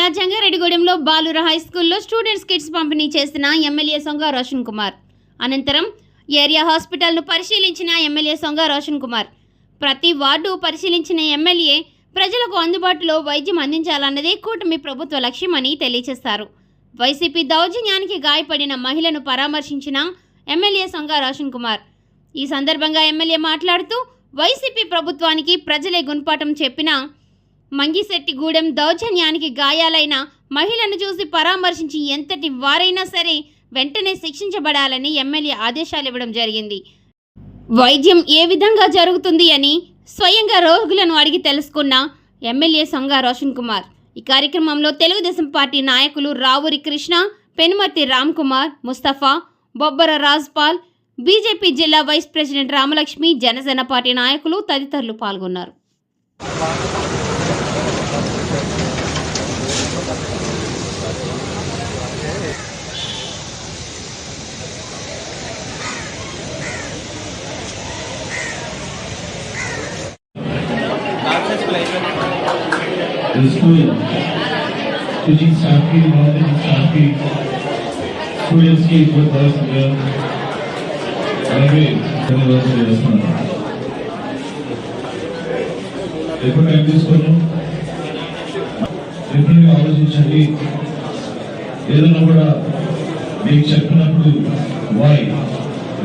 జిల్లా జంగారెడ్డిగూడెంలో బాలుర హై స్కూల్లో స్టూడెంట్స్ కిట్స్ పంపిణీ చేసిన ఎమ్మెల్యే సొంగ రోషన్ కుమార్. అనంతరం ఏరియా హాస్పిటల్ను పరిశీలించిన ఎమ్మెల్యే సొంగ రోషన్ కుమార్. ప్రతి వార్డు పరిశీలించిన ఎమ్మెల్యే ప్రజలకు అందుబాటులో వైద్యం అందించాలన్నదే కూటమి ప్రభుత్వ లక్ష్యమని తెలియజేశారు వైసీపీ దౌర్జన్యానికి గాయపడిన మహిళను పరామర్శించిన ఎమ్మెల్యే సొంగ రోషన్ కుమార్. ఈ సందర్భంగా ఎమ్మెల్యే మాట్లాడుతూ వైసీపీ ప్రభుత్వానికి ప్రజలే గుణపాఠం చెప్పినా మంగిశెట్టిగూడెం దౌర్జన్యానికి గాయాలైన మహిళను చూసి పరామర్శించి ఎంతటి వారైనా సరే వెంటనే శిక్షించబడాలని ఎమ్మెల్యే ఆదేశాలు ఇవ్వడం జరిగింది. వైద్యం ఏ విధంగా జరుగుతుంది అని స్వయంగా రోగులను అడిగి తెలుసుకున్న ఎమ్మెల్యే సొంగ రోషన్ కుమార్. ఈ కార్యక్రమంలో తెలుగుదేశం పార్టీ నాయకులు రావురి కృష్ణ పెనుమర్తి రామ్ కుమార్ ముస్తఫా బొబ్బర రాజ్పాల్ బీజేపీ జిల్లా vice president Ramalakshmi Janasena party నాయకులు తదితరులు పాల్గొన్నారు. टीचिंग स्टाफ की नॉन टीचिंग स्टाफ की स्टूडेंट्स की बहुत बहुत शुक्रिया అలాగే ధన్యవాదాలు తెలియజేస్తున్నాను ఎక్కువ టైం తీసుకోను ఎప్పుడు ఆలోచించండి ఏదన్నా కూడా మీకు చెప్పినప్పుడు వాయ్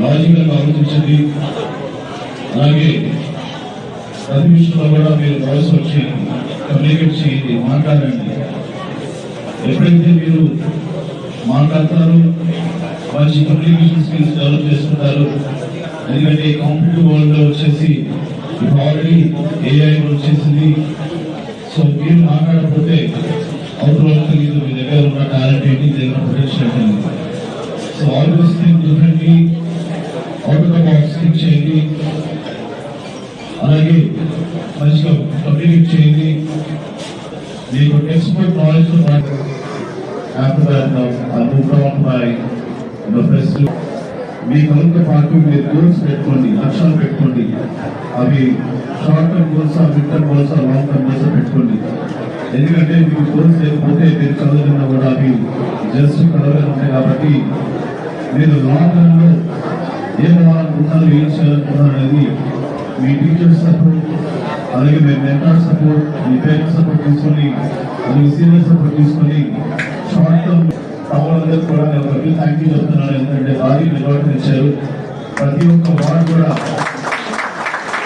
లాజికల్ ఆలోచించండి అలాగే ప్రతి విషయంలో కూడా మీరు వాయిస్ వచ్చి కమ్యూనికేట్ చేయండి మాట్లాడండి ఎప్పుడైతే మీరు మాట్లాడతారు మంచి కమ్యూనికేషన్ స్కిల్స్ డెవలప్ చేసుకుంటారు ఎందుకంటే కాంపిటేటివ్ వరల్డ్లో వచ్చేసి ఇప్పుడు ఆల్రెడీ ఏఐ వచ్చేసింది సో మీరు మాట్లాడకపోతే అవుట్ వరకు మీ దగ్గర ఉన్న టాలెంట్ ఏంటి దగ్గర పొటెన్షియల్ ఏంటి so always think differently out of box think చేయండి అలాగే మంచిగా కమ్యూనికేట్ చేయండి మీకు expert knowledge after that I move by professor మీ కనుక పాటు మీరు గోల్స్ పెట్టుకోండి లక్ష్యాలు పెట్టుకోండి అవి short term goals mid term goals long term goals పెట్టుకోండి. ఎందుకంటే మీకు గోల్స్ లేకపోతే మీరు చదువుతున్నా కూడా అవి జస్ట్ కలవే ఉంటాయి కాబట్టి మీరు లాంగ్ టర్మ్లో ఏం అవ్వాలనుకుంటున్నారు ఏం చేయాలనుకుంటున్నారు అనేది మీ టీచర్స్ సపోర్ట్ అలాగే మీ మెంటర్ సపోర్ట్ మీ పేరెంట్స్ సపోర్ట్ తీసుకొని అలాగే సీనియర్ సపోర్ట్ తీసుకొని షార్ట్ టర్మ్ సవాళ్ళందరూ కూడా నేను ప్రతి థ్యాంక్ యూ చెప్తున్నాను. ఎందుకంటే భారీ నిలబడి ఇచ్చారు. ప్రతి ఒక్క వార్డు కూడా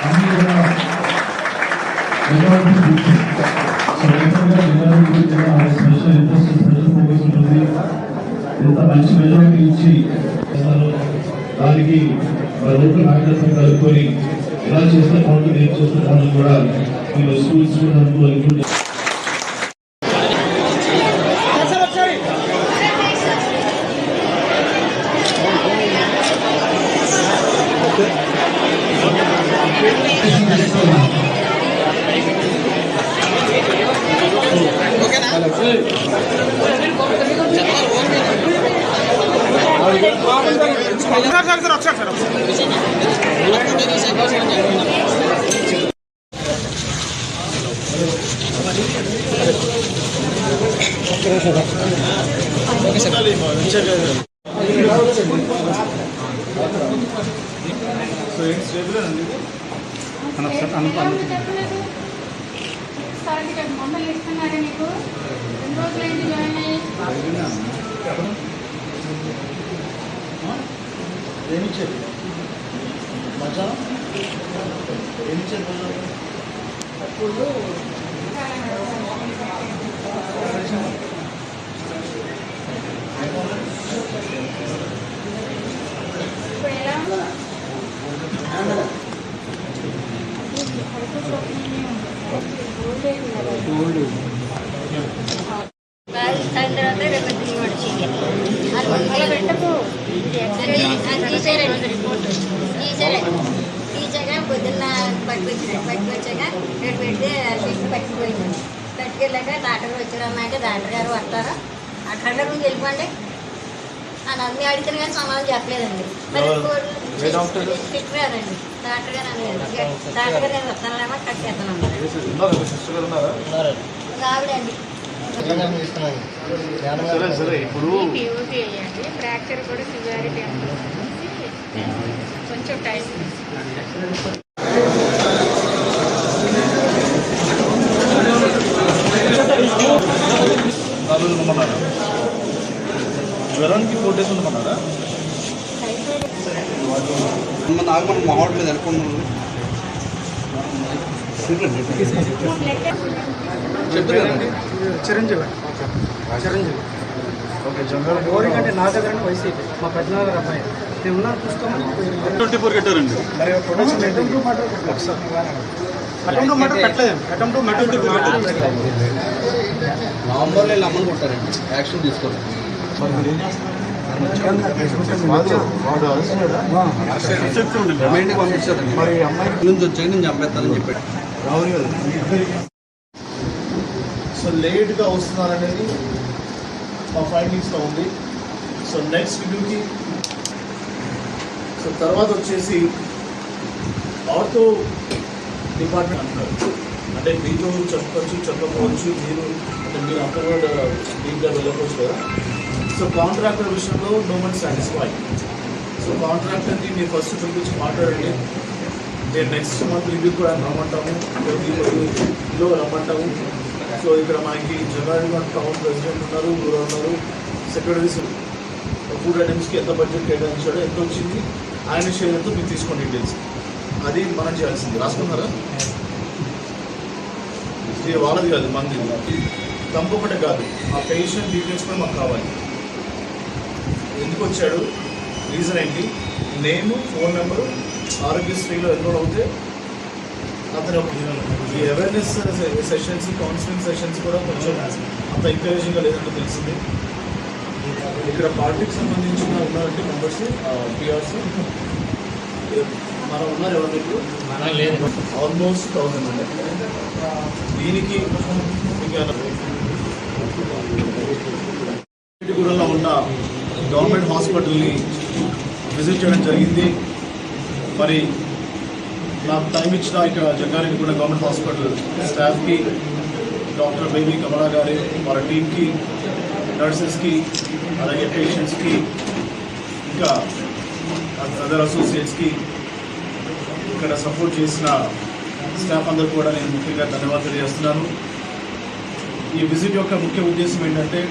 అన్ని కూడా నిలబడి సో గురించి స్పెషల్ ఇంట్రెస్ట్ స్పెషల్ ఫోకస్ ఉంటుంది. ఇంత మంచి మెజారిటీ ఇచ్చి దానికి మన నాయకత్వం కలుపుకొని ఇలా చేస్తే బాగుంటుంది ఏం చేస్తే బాగుంటుంది కూడా మీరు స్కూల్స్ కూడా అనుకోవాలి సార్ సార్ సార్ ఒకసారి సార్ రోజులైంది జాయిన్ అయ్యి ఏమిచ్చారు మజా ఏమిచ్చారు అప్పుడు ఇప్పుడు ఎలా అయిన తర్వాత రేపు దిగుబడి చేయాలి అలా పెట్టకు తీసేరండి రిపోర్ట్ తీసేరండి తీసాక పొద్దున్న పట్టుకొచ్చారు పట్టుకొచ్చాక రేపు పెడితే పెట్టి పట్టుకుపోయింది పట్టుకెళ్ళాక డాక్టర్ వచ్చారు అన్నాక డాక్టర్ గారు వస్తారా? డాక్టర్ గారు ముందు వెళ్ళిపోండి అని అన్ని అడిగితే కానీ సమాధానం చెప్పలేదండి మరి ఏ డాక్టర్? గారు అనలేదు డాక్టర్ గారు నేను వస్తానేమో కట్ చేస్తాను ఉన్నారు సరే సరే ఇప్పుడు ఫ్రాక్చర్ కూడా సివియారిటీ కొంచెం టైం నాలుగు రోజులు ఉండమన్నారా జ్వరానికి ఫోర్ డేస్ ఉండమన్నారా నాకు మనం మామిడి మీద అనుకున్నాను చిరంజీవి. చిరంజీవి. గౌరీ. కంటే నా దగ్గర వైసీపీ మా అబ్బాయి నేను ఉన్నాను చూసుకోమని మరి ప్రొడక్షన్ అటెంప్ట్ మటర్ పెట్టలేదు. అటెంప్ట్ మటర్ నవంబర్లో వీళ్ళు అమ్మని కొట్టారండి. యాక్షన్ తీసుకోండి. మరి అమ్మాయి నుంచి వచ్చాక నేను చంపేస్తానని చెప్పాడు. సో లేట్గా వస్తున్నారనేది మా ఫైండింగ్స్లో ఉంది. సో నెక్స్ట్ రివ్యూకి సో తర్వాత వచ్చేసి ఆర్థో డిపార్ట్మెంట్ అంటున్నారు. అంటే మీతో చెప్పచ్చు చెప్పకపోవచ్చు మీరు అంటే మీరు అక్కడ డీప్గా వెళ్ళకపోవచ్చు కదా. సో కాంట్రాక్టర్ విషయంలో నో మన్ సాటిస్ఫై సో కాంట్రాక్టర్ని మీరు ఫస్ట్ చూపించి మాట్లాడండి. నేను నెక్స్ట్ మంత్ రివ్యూ కూడా రమ్మంటాము. లో రమ్మంటాము. సో ఇక్కడ మనకి జనరల్గా టౌన్ ప్రెసిడెంట్ ఉన్నారు ఊరు ఉన్నారు. సెక్రటరీస్ ఫుడ్ ఐటమ్స్కి ఎంత బడ్జెట్ కేటాయించాడో ఎంత వచ్చింది ఆయన షేర్ ఎంతో మీరు తీసుకోండి డీటెయిల్స్ అది మనం చేయాల్సింది. రాసుకున్నారా? ఇది వాళ్ళది కాదు మంది. తప్పకుండా కాదు. ఆ పేషెంట్ డీటెయిల్స్ కూడా మాకు కావాలి. ఎందుకు వచ్చాడు? రీజన్ ఏంటి? నేమ్ ఫోన్ నెంబరు ఆరోగ్యశ్రీలో ఎన్రోల్ అవుతే ఒక ఈ అవేర్నెస్ సెషన్స్ కౌన్సిలింగ్ సెషన్స్ కూడా కొంచెం అంత ఎంకరేజింగ్గా లేదంటే తెలిసింది. ఇక్కడ పార్టీకి సంబంధించిన ఉన్నారంటే మెంబర్స్ పిఆర్స్ మనం ఉన్నారు ఎవరు మీకు? ఆల్మోస్ట్ థౌసండ్ ఉన్నాయి దీనికి గూడెంలో ఉన్న గవర్నమెంట్ హాస్పిటల్ని విజిట్ చేయడం జరిగింది. మరి నాకు టైం ఇచ్చిన ఇక్కడ జంగారెడ్డి కూడా గవర్నమెంట్ హాస్పిటల్ స్టాఫ్కి డాక్టర్ బేబీ కమలా గారి వాళ్ళ టీంకి నర్సెస్కి అలాగే పేషెంట్స్కి ఇంకా అదర్ అసోసియేట్స్కి ఇక్కడ సపోర్ట్ చేసిన స్టాఫ్ అందరూ కూడా నేను ముఖ్యంగా ధన్యవాదాలు తెలియజేస్తున్నాను. ఈ విజిట్ యొక్క ముఖ్య ఉద్దేశం ఏంటంటే